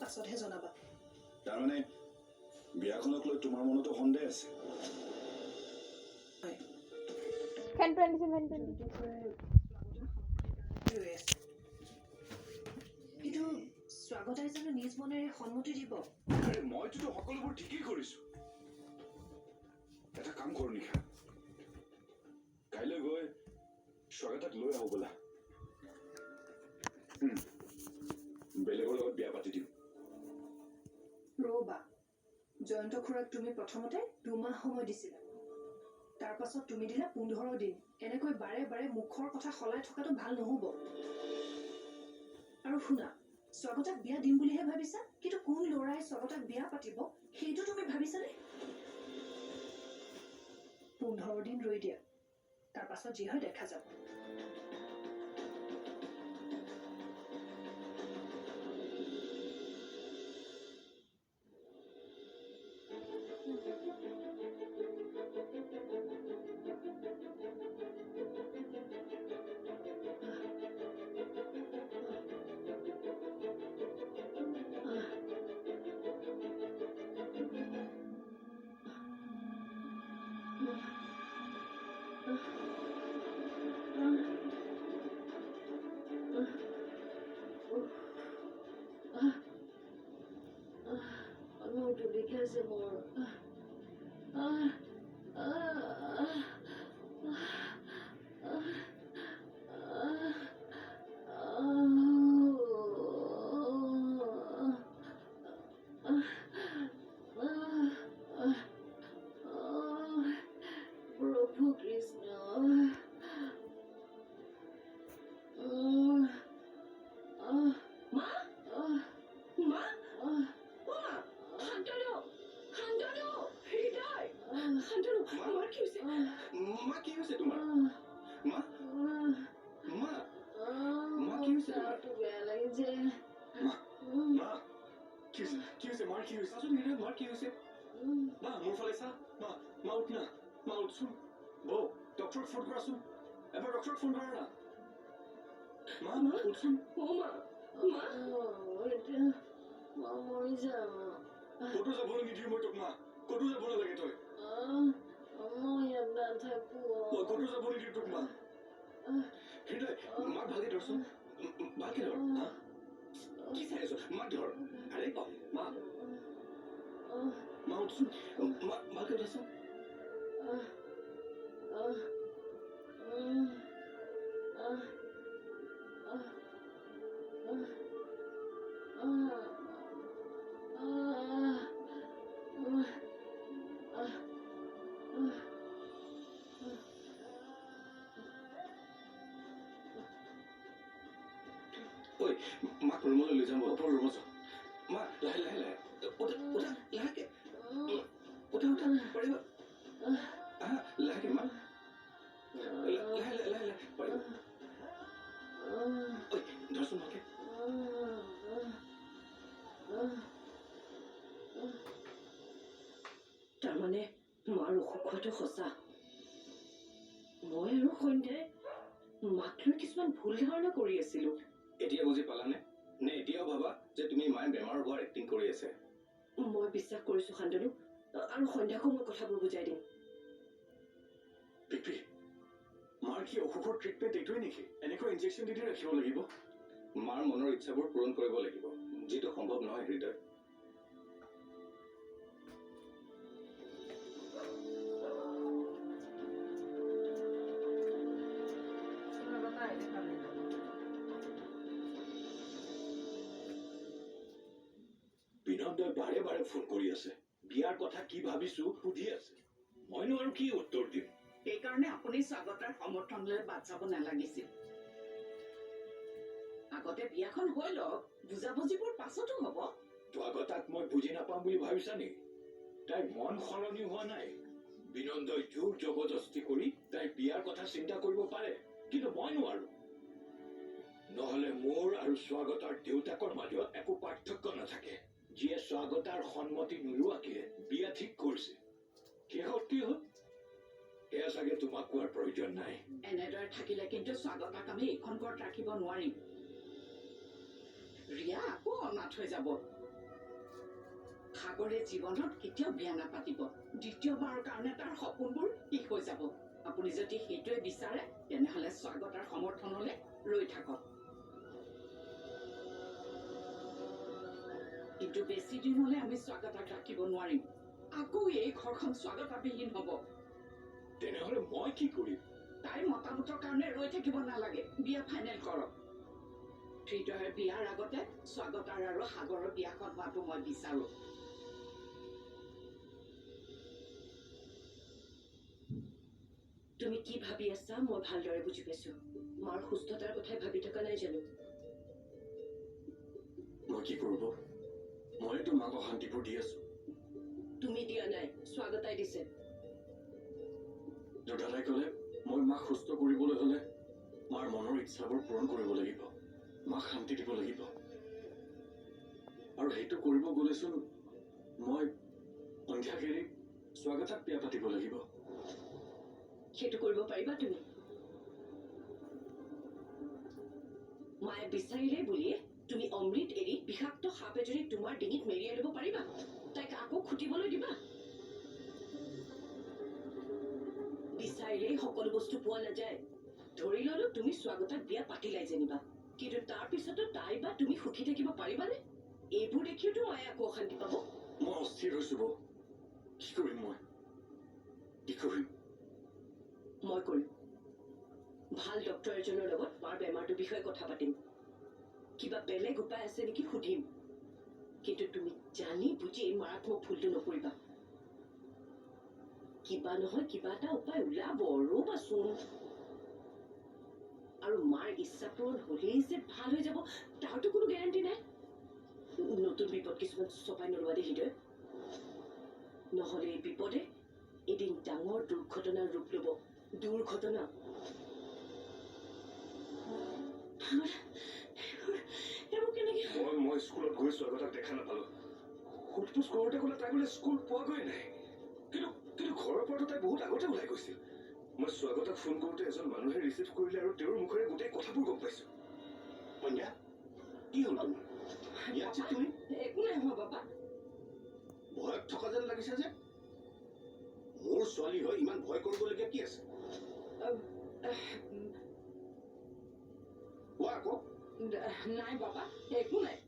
পাছতহে জনাবা তাৰমানে বিয়াখনক লৈ তোমাৰ মনতো সন্দেহ আছে। ফেন টুৱেণ্টি ফেন টুৱেণ্টি কিন্তু স্বাগতাই জানো নিজ মনেৰে সন্মতি দিব। আৰে মইতোতো সকলোবোৰ ঠিকেই কৰিছো। এটা কাম কৰো নিশা। কাইলৈ গৈ স্বাগতাক লৈ আহো বোলা। বেলেগৰ জয়ন্ত খুৰাক তুমি প্ৰথমতে দুমাহ সময় দিছিলা। তাৰ পাছত তুমি দিলা পোন্ধৰ দিন। এনেকৈ বাৰে বাৰে মুখৰ কথা সলাই থকাটো ভাল নহ'ব। আৰু শুনা স্বাগতাক বিয়া দিম বুলিহে ভাবিছা? কিন্তু কোন ল'ৰাই স্বাগতাক বিয়া পাতিব সেইটো তুমি ভাবিছানে? পোন্ধৰ দিন ৰৈ দিয়া। তাৰ পাছত যি হয় দেখা যাব। this ঘর কি হয়েছে আসুন মিনা ঘর কি হয়েছে মা মোর ফলে সা মা মা উঠ না মা উঠছুন বউ ডক্টর ফোন করাছুন এবার ডক্টর ফোন করা না মা মা উঠছুন ও মা মা মা মরি যা কটো যাব লাগি দিও মই তোক মা কটো যাব লাগে তই মই ইয়াত নাথাকো মই কটো যাব নিদিও তোক মা হৃদয় মাক ভালকে ধৰচোন ভালকে ধৰ হা কি চাইছো মারধর আরে মা। মা উঠছো। মা মাকে উঠেছো Uh, uh, uh. ঐ মাক ৰুমলৈ লৈ যাম ওপৰ ৰুমত যাওঁ। মা লাহে লাহে লাহে। উঠা উঠা লাহেকে। উঠা উঠা পাৰিবা? লাহেকে মা। লাহে লাহে লাহে লাহে পাৰিবা? ঐ ধৰচোন ভালকে তাৰমানে মাৰ অসুখ হোৱাটো সঁচা। মই আৰু সন্ধ্যাই মাক লৈ কিছুমান ভুল ধাৰণা কৰি আছিলো। এতিয়া বুজি পালানে? নে এতিয়াও ভাবা যে তুমি মায়ে বেমাৰ হোৱাৰ এক্টিং কৰি আছে? মই বিশ্বাস কৰিছো শান্তনু। আৰু সন্ধ্যাকো মই কথাবোৰ বুজাই দিম। পিপি মাৰ কি অসুখৰ ট্ৰিটমেণ্ট এইটোৱে নেকি? এনেকৈ ইনজেকশ্যন দি দি ৰাখিব লাগিব? মাৰ মনৰ ইচ্ছাবোৰ পূৰণ কৰিব লাগিব যিটো সম্ভৱ নহয় হৃদয়। বিনোদয় বাৰে বাৰে ফোন কৰি আছে। বিয়াৰ কথা কি ভাবিছো সুধি আছে। মইনো আৰু কি উত্তৰ দিম? সেইকাৰণে আপুনি স্বাগতাৰ সমৰ্থন লৈ বাট চাব নালাগিছিল। আগতে বিয়াখন হৈ লওক বুজাবুজিবোৰ পাছতো হ'ব। স্বাগতাক মই বুজি নাপাম বুলি ভাবিছা নেকি তাইৰ মন সলনি হোৱা নাই। বিনন্দই জোৰ জবৰদস্তি কৰি তাইৰ বিয়াৰ কথা চিন্তা কৰিব পাৰে কিন্তু মই নোৱাৰো। নহলে মোৰ আৰু স্বাগতাৰ দেউতাকৰ মাজত একো পাৰ্থক্য নাথাকে। যিয়ে স্বাগতাৰ সন্মতি নোলোৱাকে বিয়া ঠিক কৰিছে। শেষত কি হ'ল? এয়া চাগে তোমাক কোৱাৰ প্ৰয়োজন নাই। এনেদৰে থাকিলে কিন্তু স্বাগতাক আমি এইখন ঘৰত ৰাখিব নোৱাৰিম। ৰিয়া আকৌ অনাথ হৈ যাব। সাগৰে জীৱনত কেতিয়াও বিয়া নাপাতিব। দ্বিতীয়বাৰৰ কাৰণে তাৰ সপোনবোৰ শেষ হৈ যাব। আপুনি যদি সেইটোৱে বিচাৰে তেনেহলে স্বাগতাৰ সমৰ্থনলৈ ৰৈ থাকক। কিন্তু বেছি দিনলৈ আমি স্বাগতাক ৰাখিব নোৱাৰিম। আকৌ এই ঘৰখন স্বাগতাবিহীন হ'ব। তেনেহ'লে মই কি কৰিম? তাইৰ মতামতৰ কাৰণে ৰৈ থাকিব নালাগে। বিয়া ফাইনেল কৰক। হৃদয়ৰ বিয়াৰ আগতে স্বাগতাৰ আৰু সাগৰৰ বিয়াখন হোৱাটো মই বিচাৰো। তুমি কি ভাবি আছা? মই ভালদৰে বুজি পাইছো। মাৰ সুস্থতাৰ কথাই ভাবি থকা নাই জানো? মই কি কৰিব মইতো মাক অশান্তিবোৰ দি আছো। তুমি দিয়া নাই স্বাগতাই দিছে। দাদাই ক'লে মই মাক সুস্থ কৰিবলৈ হ'লে মাৰ মনৰ ইচ্ছাবোৰ পূৰণ কৰিব লাগিব মাক শান্তি দিব লাগিব। আৰু সেইটো কৰিব গ'লেচোন মই সন্ধিয়াক এৰি স্বাগতাক বিয়া পাতিব লাগিব। সেইটো কৰিব পাৰিবা তুমি। মায়ে বিচাৰিলে বুলিয়ে তুমি অমৃত এৰি বিষাক্ত সাপ এজনী তোমাৰ ডিঙিত মেৰিয়াই ল'ব পাৰিবা তাইক আকৌ খুটিবলৈ দিবা বিচাৰিলেই সকলো বস্তু পোৱা নাযায় ধৰি ললো তুমি স্বাগতাক বিয়া পাতিলাই যেনিবা কিন্তু তাৰ পিছতো তাই বা তুমি সুখী থাকিব পাৰিবানে এইবোৰ দেখিওতো মায়ে আকৌ অশান্তি পাব মই অস্থিৰ হৈছো বৌ কি কৰিম মই কি কৰিম মই কৰিম ভাল ডক্তৰ এজনৰ লগত মাৰ বেমাৰটোৰ বিষয়ে কথা পাতিম কিবা বেলেগ উপায় আছে নেকি সুধিম। কিন্তু তুমি জানি বুজি এই মাৰাত্মক ভুলটো নকৰিবা। কিবা নহয় কিবা এটা উপায় ওলাব, ৰ'বাচোন। আৰু মাৰ ইচ্ছা পূৰণ হ'লেই যে ভালো হৈ যাব, তাৰতো কোনো গেৰাণ্টি নাই। নতুন বিপদ কিছুমান চপাই নলোৱা দেই হৃদয়। নহ'লে এই বিপদে এদিন ডাঙৰ দুৰ্ঘটনাৰ ৰূপ ল'ব, দুৰ্ঘটনা। মই স্কুলত গৈ স্বাগতাক দেখা নাপালো। সোধপোছ কৰোঁতে ক'লে তাই বোলে স্কুল পোৱাগৈ নাই। কিন্তু কিন্তু ঘৰৰ পৰাতো তাই বহুত আগতে ওলাই গৈছিল। মই স্বাগতাক ফোন কৰোঁতে এজন মানুহে ৰিচিভ কৰিলে আৰু তেওঁৰ মুখেৰে গোটেই কথাবোৰ গম পাইছো। সন্ধ্যা কি হ'ল তোমাৰ ইয়াত যে তুমি? একো নাই হোৱা বাবা। ভয়ত থকা যেন লাগিছে যে। মোৰ ছোৱালী হৈ ইমান ভয় কৰিবলগীয়া কি আছে? কোৱা আকৌ। নাই বাবা। একো নাই।